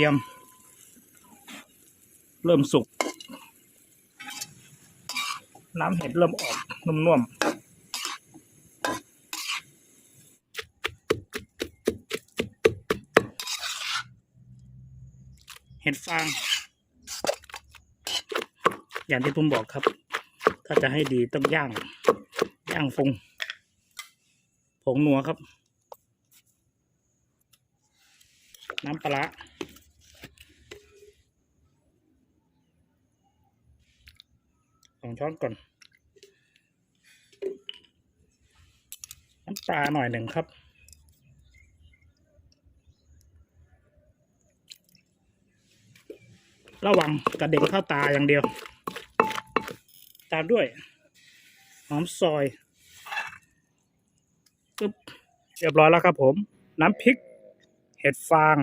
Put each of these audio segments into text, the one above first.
ทียม เริ่มสุก น้ำเห็ดเริ่มออกนุ่มๆเห็ดฟาง อย่างที่ผมบอกครับ ถ้าจะให้ดีต้องย่าง ย่างฟงผงนัวครับ น้ำปลาร้า สองช้อนก่อน น้ำปลาหน่อยหนึ่งครับ ระวังกระเด็นเข้าตาอย่างเดียว ตามด้วย หอมซอยปึ๊บเรียบร้อยแล้วครับผม น้ำพริก เห็ดฟาง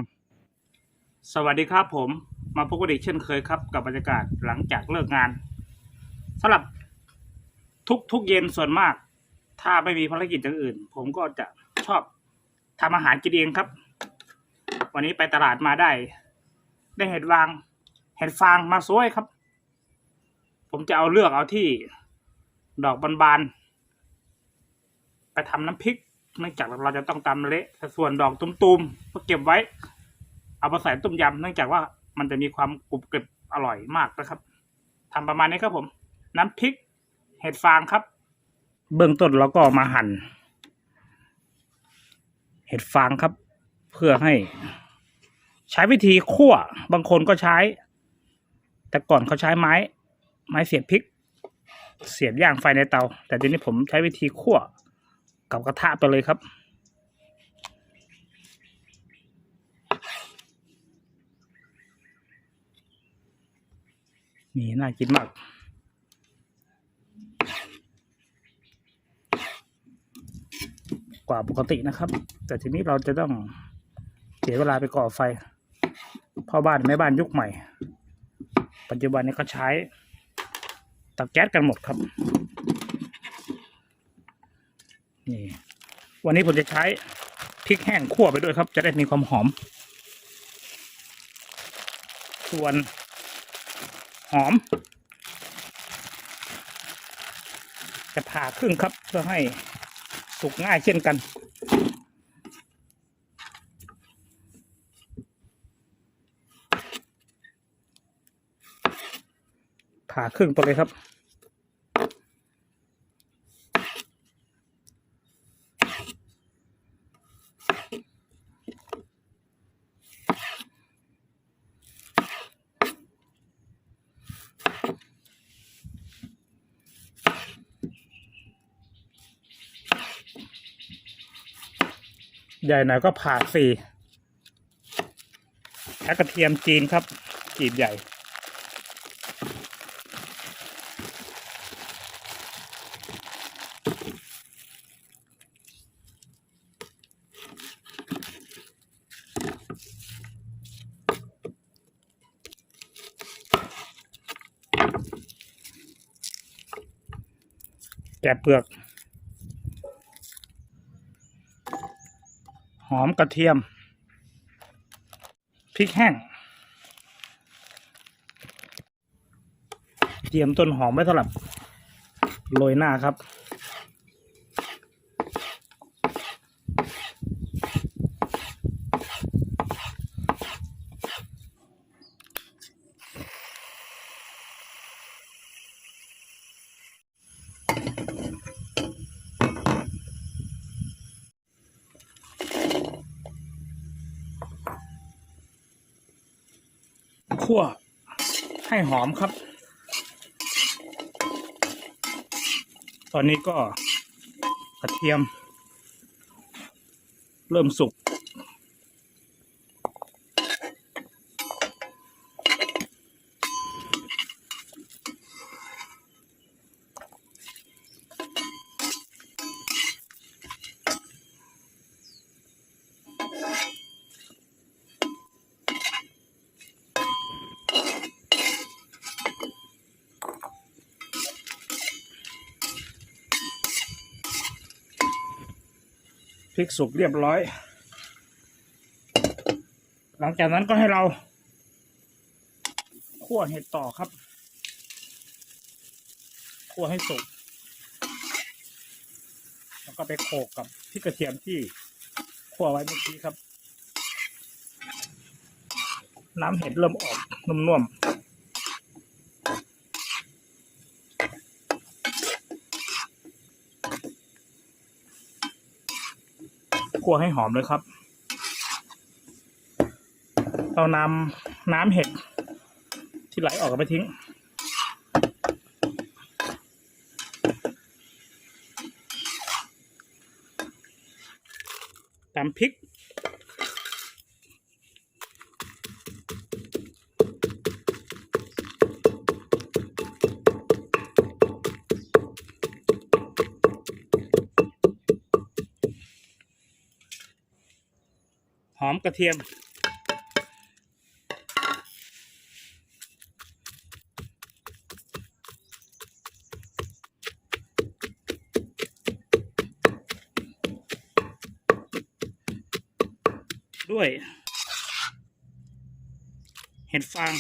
สวัสดีครับผม มาพบกันอีกเช่นเคยครับกับบรรยากาศหลังจากเลิกงาน สำหรับทุกทุกเย็นส่วนมาก ถ้าไม่มีภารกิจอย่างอื่น ผมก็จะชอบทำอาหารกินเองครับ วันนี้ไปตลาดมาได้ ได้เห็ดฟาง เห็ดฟางมาสวยครับ ผมจะเอาเลือกเอาที่ดอกบานๆไปทำน้ำพริกเนื่องจากเราจะต้องตำเละส่วนดอกตุ้มๆก็เก็บไว้ เอามาใส่ต้มยำเนื่องจากว่ามันจะมีความกรุบกริบอร่อยมากนะครับทำประมาณนี้ครับผม น้ำพริก เห็ดฟางครับ เบื้องต้นเราก็มาหั่น เห็ดฟางครับ เพื่อให้ ใช้วิธีคั่ว บางคนก็ใช้ แต่ก่อนเขาใช้ไม้ ไม้เสียบพริก เสียบย่างไฟในเตา แต่ทีนี้ผมใช้วิธีคั่ว กับกระทะไปเลยครับนี่น่ากินมาก กว่าปกตินะครับ แต่ทีนี้เราจะต้องเสียเวลาไปก่อไฟพ่อบ้านแม่บ้านยุคใหม่ ปัจจุบันนี้ก็ใช้เตาแก๊สกันหมดครับนี่วันนี้ผมจะใช้พริกแห้งคั่วไปด้วยครับ จะได้มีความหอม ส่วนหอม จะผ่าครึ่งครับเพื่อให้ สุกง่ายเช่นกัน ผ่าครึ่งไปเลยครับ ใหญ่หน่อยก็ผ่าสี่และกระเทียมจีนครับกีบใหญ่ แกะเปลือก หอมกระเทียม พริกแห้ง เตรียมต้นหอมไว้สำหรับโรยหน้าครับ คั่วให้หอมครับ ตอนนี้ก็กระเทียม เริ่มสุก พริกสุกเรียบร้อย หลังจากนั้นก็ให้เราคั่วเห็ดต่อครับคั่วให้สุกแล้วก็ไปโขลกกับพริกกระเทียมที่คั่วไว้เมื่อกี้ครับ น้ำเห็ดเริ่มออกนุ่มๆ คั่วให้หอมเลยครับ เรานำน้ำเห็ดที่ไหลออกไปทิ้ง ตามพริก อมกระเทียม ด้วย เห็ดฟาง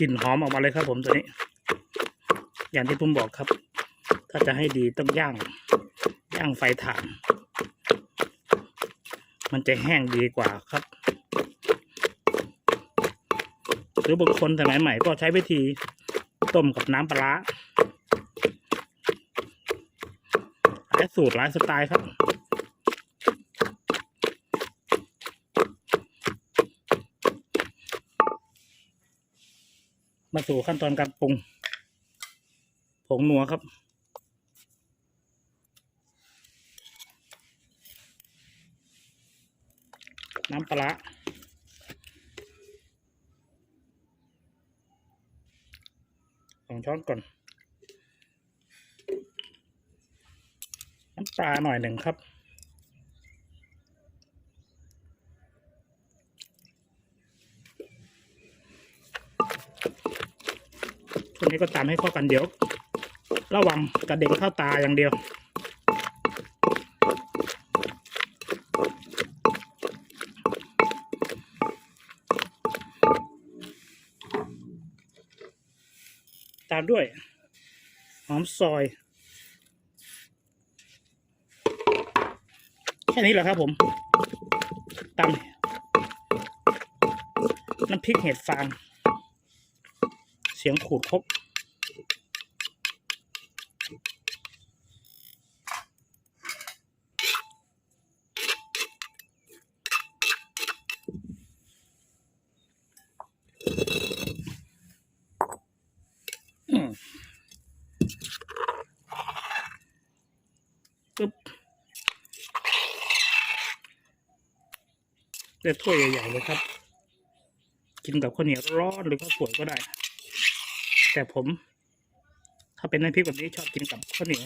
กลิ่นหอมออกมาเลยครับ ผมตัวนี้ อย่างที่ผมบอกครับ ถ้าจะให้ดีต้องย่าง ย่างไฟถ่าน มันจะแห้งดีกว่าครับ หรือบางคนสมัยใหม่ก็ใช้วิธีต้มกับน้ำปลาร้าหลายสูตรหลายสไตล์ครับ มาสู่ขั้นตอนการปรุง ผงนัวครับน้ำปลาร้าสองช้อนก่อน น้ำปลาหน่อยหนึ่งครับ ช่วงนี้ก็ตามให้เข้ากันเดี๋ยว ระวังกระเด็นเข้าตาอย่างเดียว ตามด้วย หอมซอย แค่นี้แหละครับผมตามน้ำพริกเห็ดฟาง เสียงขูดครกอืมปึ๊บเลือกถ้วยใหญ่ๆเลยครับ กินกับข้าวเหนียวร้อนหรือข้าวสวยก็ได้ แต่ผม ถ้าเป็นน้ำพริกแบบนี้ชอบกินกับข้าวเหนียว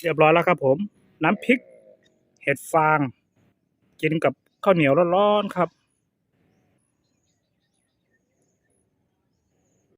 เรียบร้อยแล้วครับผม น้ำพริก เห็ดฟาง กินกับข้าวเหนียวร้อนๆครับ